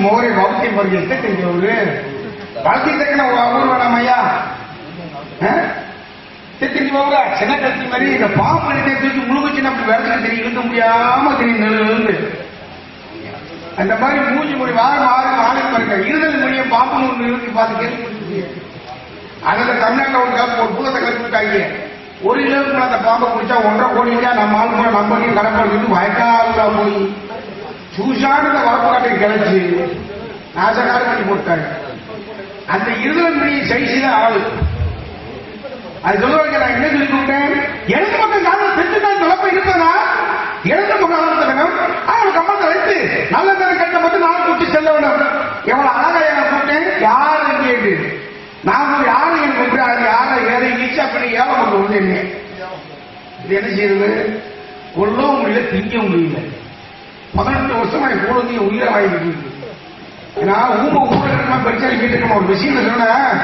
மூஞ்சி மோரை வளர்த்தி பாருங்க எத்த தெரிஞ்சவரு வளர்த்தி தக்கன ஊர் வேணாம் ஐயா. தெரிஞ்சு போக சின்ன கத்தி மாதிரி இந்த பாம்பு நினைத்தை தூக்கி முழுகுச்சுன்னு அப்படி விரத்துக்கு தெரியும் இழுக்க முடியாம தெரியும் நெல்லு அந்த மாதிரி மூஞ்சி மொழி வாரம் வாரம் மாலை பாருங்க. இருதல் மொழியை பாம்பு ஒன்று இருக்கு பார்த்து கேள்வி அதுல தமிழ்நாட்டில் ஒரு காலத்து ஒரு பூதத்தை கற்றுக்கிட்டாங்க ஒரு கிலோவுக்கு அந்த பாம்பை குடிச்சா ஒன்றரை கோடி இல்லையா நம்ம ஆளுக்கு நம்ம கடப்பாடு வயக்கால போய் சூசானத வரப்பு கிளச்சி நாசகாரம் பண்ணி போட்டாங்க அந்த இருதல் மொழியை சைஸில ஆளு அது சொல்லுவாங்க நான் என்ன சொல்லி கொடுத்தேன்? எழுந்து மக்கள் காலம் செஞ்சுதான் தொலைப்ப இருப்பதா எழுந்து முகாம் அவன் கம்பத்தை வைத்து நல்ல நேரம் கட்ட மட்டும் நான் கூட்டி செல்ல வேண்டும். எவ்வளவு அழகா என்ன கூப்பிட்டேன்? யாரு கேட்டு. நான் போய் யாரு என் கூப்பிட்டு அது யாரை ஏதை ஈச்சா பண்ணி ஏழை கொண்டு வந்தேன் இது என்ன செய்யுது கொல்லவும் முடியல திங்கவும் முடியல பதினெட்டு வருஷமா என் கூட வந்து என் உயிரை வாங்கிட்டு இருக்கு நான் ஊம ஊழலுமா பெருசாக கேட்டுக்கணும் ஒரு விஷயம் சொன்னேன்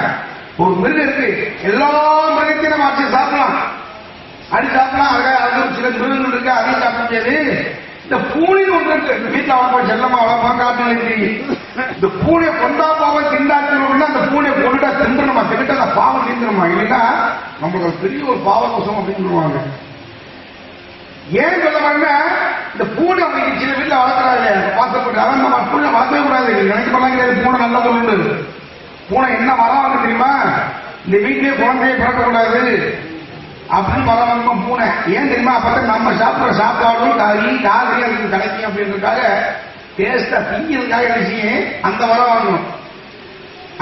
ஒரு மிருகம் இருக்கு. எல்லா மிருகத்தையும் நம்ம அடிச்சு சாப்பிடலாம். அடி சாப்பிடலாம். அழகா அது சில மிருகங்கள் இருக்கு. அதையும் சாப்பிட முடியாது. இந்த பூனைன்னு ஒன்று இருக்கு. இந்த வீட்டில் வளர்ப்போம் செல்லமா வளர்ப்போம் காட்டுல இந்த பூனை கொண்டா பாவம் திண்டாக்கணும்னா அந்த பூனை கொண்டுட்டா தின்றணுமா? தின்னுட்டு அந்த பாவம் தீந்துருமா? இல்லைன்னா நம்மளுக்கு பெரிய ஒரு பாவ கோஷம் அப்படின்னு சொல்லுவாங்க. ஏன் சொல்ல வரேன்னா இந்த பூனை அப்படி சில வீட்டில் வளர்க்குறாங்க வாசப்பட்டு அதான் நம்ம பூனை வளர்க்கவே கூடாது. நினைக்க பண்ணாங்க பூனை நல்ல பொருள் பூனை என்ன மரம் வந்து தெரியுமா? இந்த வீட்டிலே குழந்தைய பிறக்கக்கூடாது அப்படின்னு மரம் வந்து பூனை. ஏன் தெரியுமா? அப்போ நம்ம சாப்பிட்ற சாப்பாடும் கறி காய்கறி அதுக்கு கிடைக்கும் அப்படின்றதுக்காக டேஸ்டா திங்கிறதுக்காக என்ன அந்த மரம் வாங்கணும்.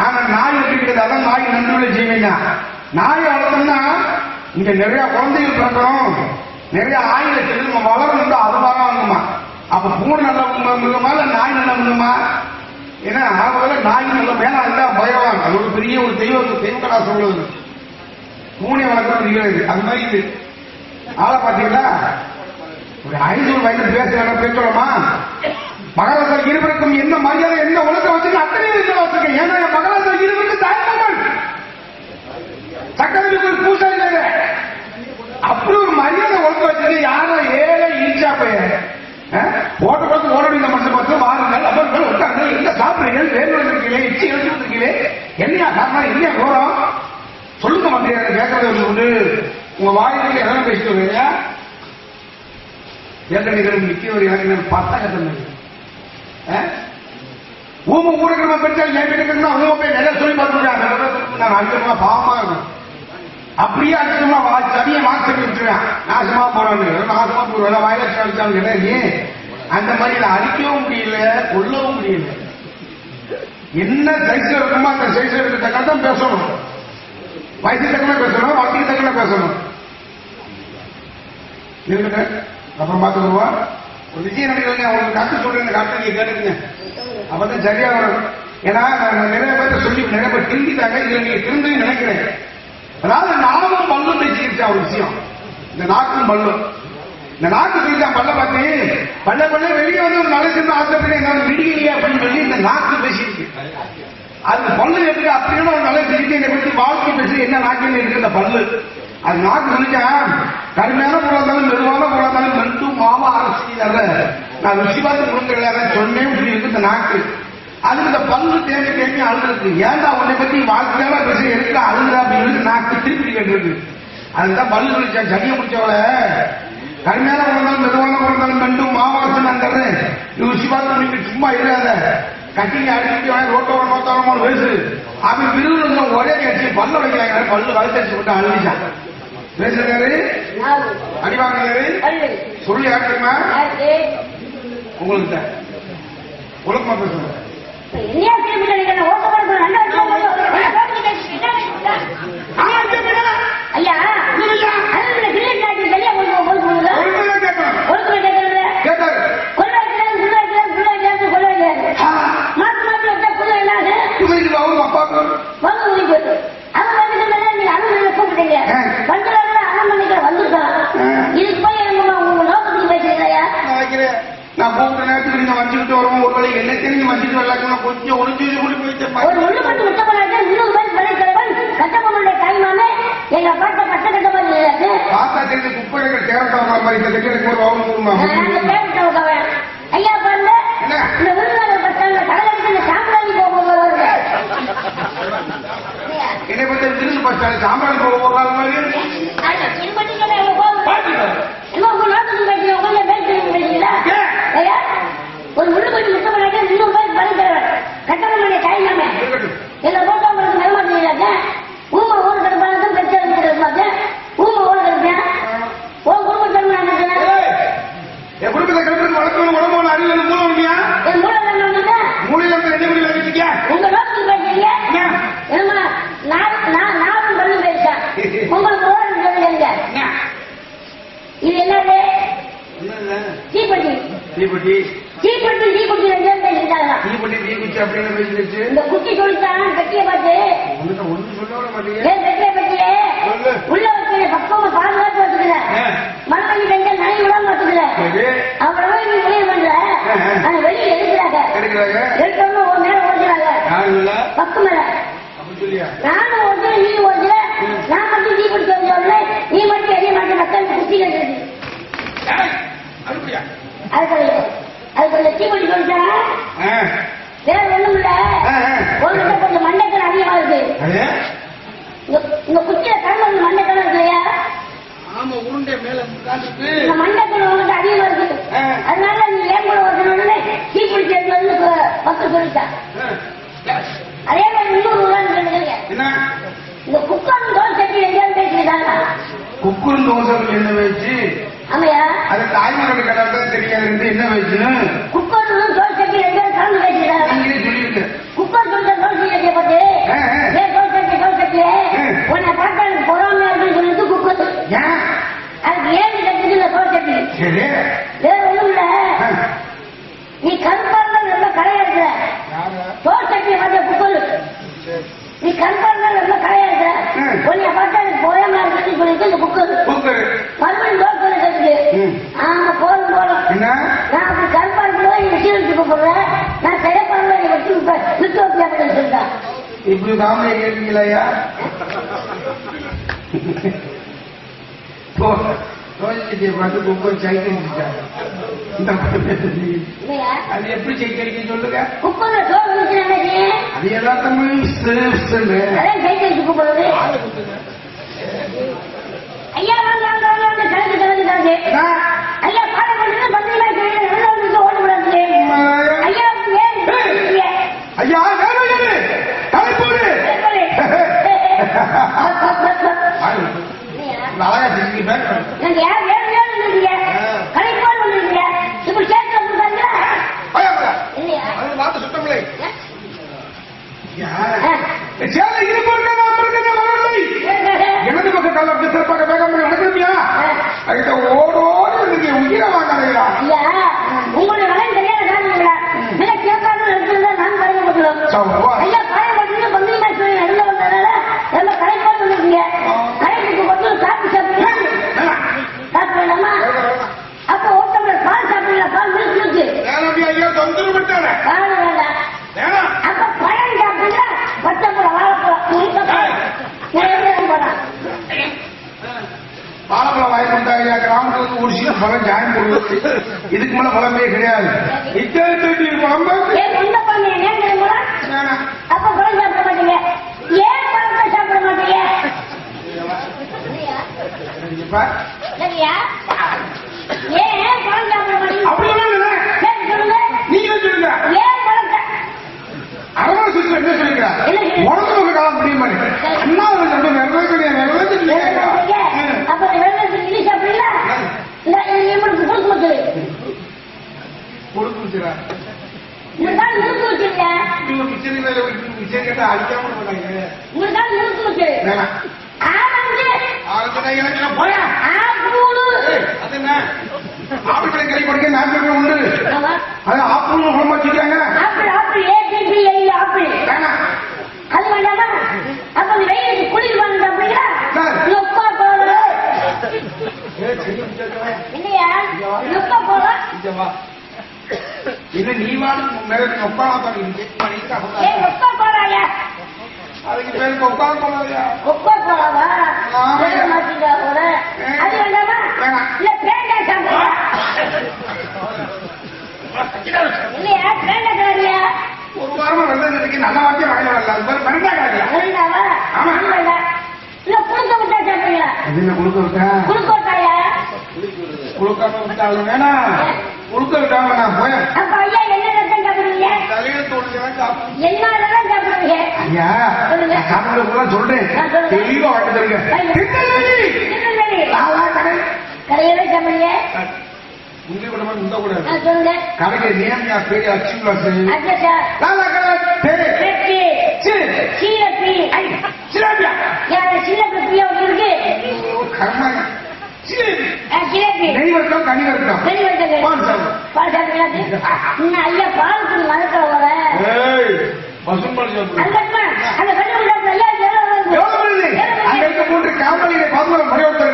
ஆனா நாய் இருக்கிறது அதான் நாய் நன்றிகளை செய்வீங்க நாய் வளர்த்தோம்னா இங்க நிறைய குழந்தைகள் பிறக்கிறோம். நிறைய ஆயுத நம்ம வளரணும்னா அது வாங்கணுமா? அப்ப பூனை நல்லா மிருகமா இல்ல நாய் நல்லா மிருகமா ஏன்னா ஆகவே நாய் நல்ல மேல இருந்தா பயவாங்க அது ஒரு பெரிய ஒரு தெய்வ தெய்வக்கடா சொல்லுவது பூனை வளர்க்கணும் இருக்கிறது அது மாதிரி இது. ஆளை பாத்தீங்களா ஒரு ஐநூறு வயது பேசுற பேசலாமா மகாராஜா இருவருக்கும் என்ன மரியாதை என்ன ஒழுக்கம் வச்சுக்க அத்தனை விஷயம் வச்சுக்க ஏன்னா என் மகாராஜா இருவருக்கு தாய்மாமன் சக்கரவர்த்தி பூசாரி அப்படி ஒரு மரியாதை ஒழுக்கம் வச்சுக்க யாரோ ஏழை ஈச்சா பையன் ஓட்ட பார்த்து ஓட இந்த மனுஷன் பார்த்து வாருங்கள் அவர்கள் உட்கார்ந்து எங்க சாப்பிடுறீங்க வேறு இருக்கீங்களே இச்சி எழுதி இருக்கீங்களே என்ன காரணம் என்ன கோரம் சொல்லுங்க மந்திரி கேட்கறது உண்டு. உங்க வாயிலுக்கு எதனா பேசிட்டு வரையா வருவீங்க ஏற்கனவே நிக்கிறவர் எனக்கு பார்த்தா கட்டணும் ஊம ஊருக்கிற பெற்றால் என் வீட்டுக்கு அவங்க போய் நிறைய சொல்லி பார்த்துருக்கேன் நான் அஞ்சமா பாவமா இருக்கேன். அப்படியே அடிக்கணுமா தனியை மாற்றி விட்டுருவேன். நாசமா போறான்னு நாசமா போடுவேன் வயலட்சி அடிச்சாலும் கிடையாது அந்த மாதிரி நான் அடிக்கவும் முடியல கொல்லவும் முடியல. என்ன சைஸ் இருக்குமோ அந்த சைஸ் இருக்கிற தான் பேசணும். வயசு தக்கன பேசணும் வட்டிக்கு தக்கன பேசணும். இருங்க அப்புறம் பார்த்து வருவா ஒரு விஜய் நடிகர்கள் அவங்களுக்கு கத்து சொல்றேன் காட்டு நீங்க கேட்டுக்கங்க. அப்பதான் சரியா வரும். ஏன்னா நான் நிறைய பேர்த்த சொல்லி நிறைய பேர் திருந்திட்டாங்க. இதுல நீங்க திருந்தி நினைக்கிறேன். அதாவது நாமும் பல்லும் பேசிக்கிச்சா ஒரு விஷயம். இந்த நாக்கும் பல்லும். இந்த நாக்கு சொல்லிட்டா பல்ல பார்த்து பல்ல பல்ல வெளியே வந்து ஒரு நல்ல சின்ன ஆஸ்பத்திரி என்னால விடுகலையே அப்படின்னு சொல்லி இந்த நாக்கு பேசியிருக்கு அது பல்லு எடுத்து அப்படியான ஒரு நல்ல சிகிச்சையை பற்றி வாழ்க்கை பேசி என்ன நாக்கில் இருக்கு இந்த பல்லு? அது நாக்கு சொல்லிட்டா கடுமையான பொருளாதாரம் மெதுவான பொருளாதாரம் இருந்தாலும் மென்ட்டு அரசி அல்ல. நான் ருசி பார்த்து முழுங்க சொன்னேன் இப்படி இருக்கு இந்த நாக்கு. அதுக்கு இந்த பல்லு தேங்கி தேங்கி அழுதுருக்கு. ஏன்டா உன்னை பத்தி வாழ்க்கையான பேசி எடுக்கிற அழுகுற அப்படின்னு நாக்கு திருப்பி கேட்டுருக்கு. அதுதான் பல்லு சொல்லிச்சா சனியை முடிச்சவள. கடுமையான பொருளாதாரம் மெதுவான பிறந்தாலும் மென்ட்டும் மாவாசன் அந்தது நீ ருசி பார்த்து சும்மா இல்லாத. கட்டிங்க அடிச்சுட்டு வேணா ரோட்டோட நோத்தோட வயசு. அப்படி விருதுல ஒரே கட்சி பல்ல வைக்கிறாங்க பல்லு வளர்த்து விட்டு அழிஞ்சான் பேசுறாரு அடிவாங்கிறாரு சொல்லி யார் தெரியுமா? உங்களுக்கு தான் குழப்பமா பேசுறாங்க ஐயா வீட்டுக்கு அப்பாவுக்கு போய் கொஞ்சம் எங்க அப்பாட்ட பட்ட கட்ட மாதிரி இருக்கு பாத்தா தெரிஞ்சு குப்பை எடுக்கிற தேவட்டவங்க மாதிரி இந்த கட்டி என்னை பத்தி பஸ் ஸ்டாண்ட் சாம்பார் போக போறாங்க மாதிரி அது திருப்பதி கடை எவ்வளவு போகுது? பாத்துக்கோ. என்ன உங்க நாட்டுக்கு பேசுறீங்க உங்க பேசுறீங்க பேசுறீங்களா ஏன்? ஐயா ஒரு முள்ளு போய் முட்டை பண்ணாச்சு முன்னூறு ரூபாய் பறிக்கிறவன் கட்டபொம்மனுடைய தாய்மாமே இருக்கட்டும் எங்க போட்டோ உங்களுக்கு நல்ல மாட்டீங்க ஊமை ஊர் கிடப்பாங்க பெற்ற இருக்கிறது ஊமை ஊர் கிடப்பேன் உன் குடும்பத்தில் நான் இருக்கிறேன் ஏய், என் குடும்பத்தை கிளம்பி வளர்க்கணும் உடம்பு அறிவு மூலம் இல்லையா என் மூலம் என்ன வந்துட்டு மூலையில இருந்து ரெண்டு மணி வச்சுக்க உங்க நோக்கத்துக்கு பேசுறீங்க என்னமா நான் நான் நானும் பண்ணி பேசுறேன் உங்களுக்கு ஓரம் சொல்லுங்க இது என்னது தீப்பெட்டி தீப்பெட்டி. தீப்பெட்டி தீப்பெட்டி ரெண்டு பேரும் பேசிட்டாங்க தீப்பெட்டி தீக்குச்சி அப்படின்னு பேசிடுச்சு இந்த குட்டி சொல்லித்தான் கட்டிய பார்த்து. ஒண்ணு ஒண்ணு சொல்ல விட மாட்டீங்க. ஏன் கட்டிய பட்டியே சொல்லு. உள்ள வச்சுக்கிற பக்கமா பாதுகாத்து வச்சுக்கல. ஆ. மறுபடியும் கண்ட நனை விடாம வச்சுக்கல. அவ்வளவு நீ முடிவு பண்ற. ஆனா வெளியே எடுக்கிறாங்க. எடுக்கிறாங்க. எடுத்தவங்க ஒரு நேரம் ஓடுறாங்க யாரும் இல்ல பக்கு மேல. நானும் ஓடுறேன் நீ ஓடுற நான் மட்டும் தீ பிடிக்க வந்தோடனே நீ மட்டும் எரிய மாட்டேன் மக்கள் கட்டுறது ஏய், அப்படியா அதுக்கு அதுக்கு பிடிக்க வந்தா ஆ, வேற ஒண்ணும் இல்ல. ஒன்று கொஞ்சம் மண்டைக்கல் அதிகமா இருக்கு. இந்த குச்சியில கரும்பு மண்டைக்கல் இருக்கு இல்லையா ஆமா உருண்டை மேல இந்த மண்டைக்கல் உங்ககிட்ட அதிகமா இருக்கு. அதனால நீ ஏன் கூட வரணும்னு தீ பிடிக்கிறது வந்து மக்கள் ஏய், அதே மாதிரி இன்னொரு உதாரணம் சொல்லுங்க என்ன? இந்த குக்கர் தோசை சட்டி எங்கேயாவது குக்குரும் தோசைகள் என்ன வச்சு அது தாய்மாரோட கடை தான் தெரியாது என்ன வச்சுன்னு குக்கர் தோசை சட்டி எங்கேயாவது கலந்து பேசிக்கிறாங்க நீங்களே சொல்லிருக்க குக்கர் சொல்ற தோசை சட்டியை பார்த்து ஆ, ஆ. ஏ தோசை சட்டி தோசை சட்டியே ஆ. உன்னை பார்த்தா எனக்கு பொறாமையா இருக்குன்னு சொல்லிட்டு குக்கர் ஏன் அதுக்கு ஏன் கட்டுது இந்த தோசை சட்டி சரி வேற ஒண்ணும் இல்ல ஆ. நீ கருப்பாருந்தா ரொம்ப கரையா இருக்கிற யாரு? தோசை சட்டியை பார்த்த குக்கர் நீ கருப்பாருந்தா ரொம்ப கரையா இருக்கிற ம். உன்னை பார்த்தா எனக்கு பொறாமையா இருக்குன்னு சொல்லிட்டு இந்த குக்கர் குக்கர் மறுபடியும் தோசை கட்டுது ம். ஆமா போதும் போதும் என்ன நான் அப்படி கருப்பா இருக்கும்போது நீ விசில் வச்சு கூப்பிடுறேன் நான் சிறப்பாக நீ வச்சு விட்டு வைக்க அப்படின்னு சொல்லிட்டேன் இப்படி கேட்பீங்களா தோசையை பார்த்து குக்கர் சைக்கிள் இந்த மாதிரி. இல்லையா? அது எப்படி சைக்கிள் சொல்லுங்க? அது கூப்பிடுறது ஐயா கலந்து கலந்து கலந்து? ஐயா அது வார்த்தை சுத்தமில்லை. எனது பக்கம் கால அப்படி சிறப்பாக வேகம் நடக்கிறீங்களா அதுக்கிட்ட ஓடு ஓடி இருந்தீங்க உயிரை வாங்காதீங்களா வெள்ளத்துக்கு நல்ல வாக்கியம் வாங்கி வரல அது பேர் கிடைக்கல வேண்டாவா ஆமா. இல்ல குளுக்க விட்டா என்ன குளுக்க விட்டா? குளுக்காம குளுக்க விட்டாம நான் போய் அப்ப ஐயா என்ன ரத்தம் சாப்பிடுவீங்க? தலையில தோல்வி சாப்பிட்டு என்ன ரத்தம் சாப்பிடுவீங்க? ஐயா சொல்லுங்க. நான் சாப்பிடுறதுக்குள்ள சொல்றேன். தெளிவா வாட்டு தருங்க. திருநெல்வேலி திருநெல்வேலி கடை. கடையில சாப்பிடுங்க உங்க கூட கடைக்கு நேம் பேரு அச்சு லாலா கடை பேரு? சீலப்பி சிலாபியா யாரு சீலப்பி பிள்ளை ஒன்று இருக்கு. கர்மா. சிலேபி ஆ, ஜிலேபி நெய் வட்டம் கனி வட்டம் வெளி வந்தது பால் சாப்பிடு. பால் சாப்பிடுறது இன்னும் ஐயா பால் குடி மறக்கிற வர ஏய் பசும்பால் சாப்பிடு. அந்த அந்த கண்ணு எவ்வளவு வருது? அங்க இருக்க மூன்று காவலிலே பாதுகாப்பு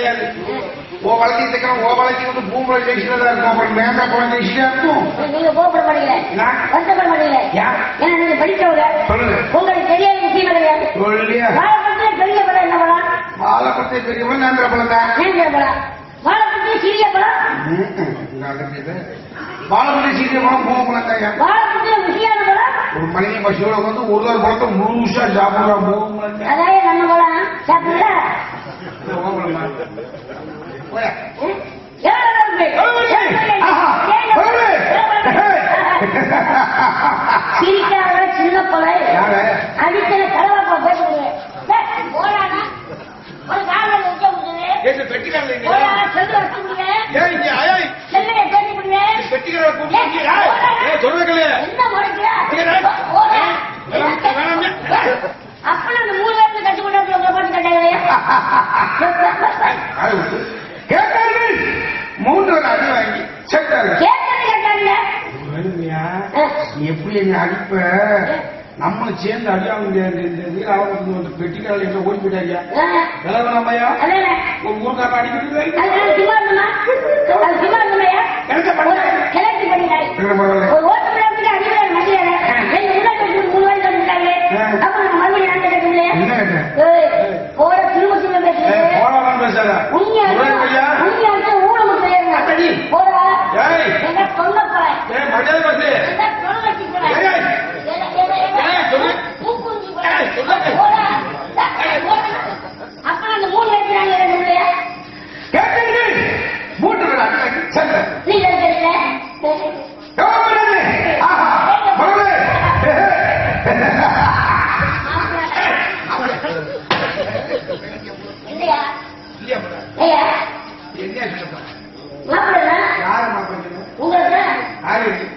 கிடையாது ஓ வளர்ச்சி தைக்கிறோம் ஓ வளர்ச்சி வந்து பூம்பளை ஜெயிச்சுல தான் இருக்கும் அப்புறம் மேங்கா பழம் ஜெயிச்சுட்டா இருக்கும் நீங்க கோபப்பட மாட்டீங்க நான் வருத்தப்பட மாட்டீங்க ஏன்? ஏன்னா நீங்க படிச்சவங்க. சொல்லுங்க. உங்களுக்கு தெரியாத விஷயம் கிடையாது சொல்லியா வாழைப்பழத்துல பெரிய பழம் என்ன பழம் வாழைப்பட்டை பெரியவன் நேந்திர பழம் தான் நேந்திர பழம் வாழைப்பழத்துல சிறிய பழம் சீக்கிரம் பழம் பழம் தான் வாழைப்பழத்துல பழம் ஒரு மனிதன் பசியோட வந்து ஒரு ஒரு பழத்தை முழுசா சாப்பிடுறான் பூ பழம் தான். அதாவது நம்ம பழம் சாப்பிடுறா? சிரிக்காத சின்ன பழம் யாரு? அடிக்கல பேசுறீங்க ஒரு வைக்க முடியுது என்ன கட்டி கொண்டாந்து உங்களை போட்டு கட்டாங்க மூன்று ஒரு அடி வாங்கி செட்டாரு கேட்டாங்க எப்படி என்ன அடிப்ப? நம்மளும் சேர்ந்து இந்த வீராவது வந்து பெட்டிக்காரல் எங்க ஓடி போயிட்டாங்க விலகலாமையா? அதானே ஒரு ஊருக்காரன் அடிக்கிறது போற திரும்ப பேசாத. உண்மையா ஊழல் போடா. ஏய். எங்க சொல்ல போறேன் என்ன? மாப்பிள்ளை யாரு மாப்பிள்ளை? உங்களுக்கு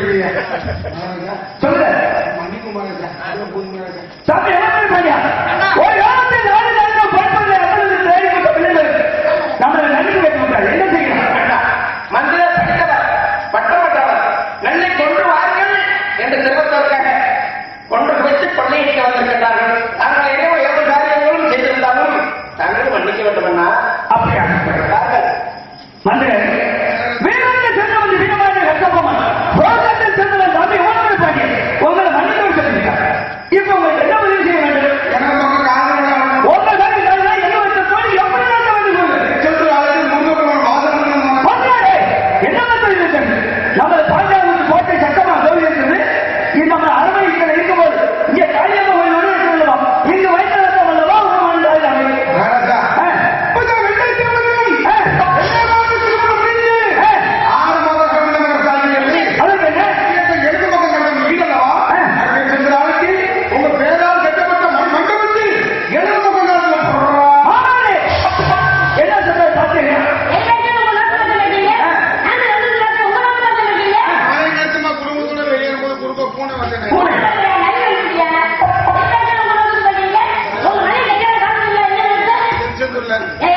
Hallelujah. ಹೇಳ್ತಾರೆ